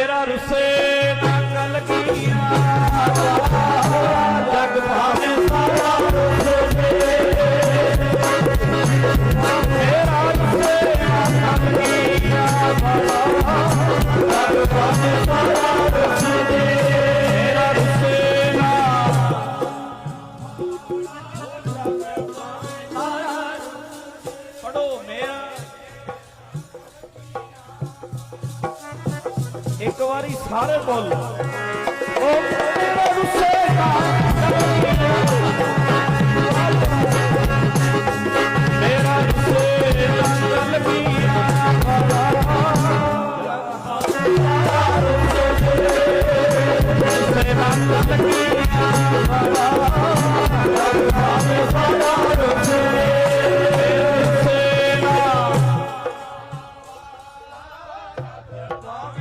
ਤੇਰਾ ਰੁੱਸੇ ਨਾ ਕਲ ਕੀਆ ਜਗ ਭਾਵੇਂ ਸਾਰਾ ਰੁੱਸੇ ਤੇਰਾ ਰੁੱਸੇ ਨਾ ਕਲ ਕੀਆ ਜਗ ਭਾਵੇਂ ਸਾਰਾ ਰੁੱਸੇ ਤੇਰਾ ਰੁੱਸੇ ਨਾ ਪੜੋ ਮੇਰਾ ਇੱਕ ਵਾਰੀ ਸਾਰੇ ਬੋਲੋ ਉਹ ਤੇਰਾ ਰੁੱਸੇ ਦਾ ਮੇਰਾ ਰੁੱਸੇ ਦਾ ਚੱਲ ਪੀਆ ਮੇਰਾ ਚੱਲ ਪੀਆ Bobby.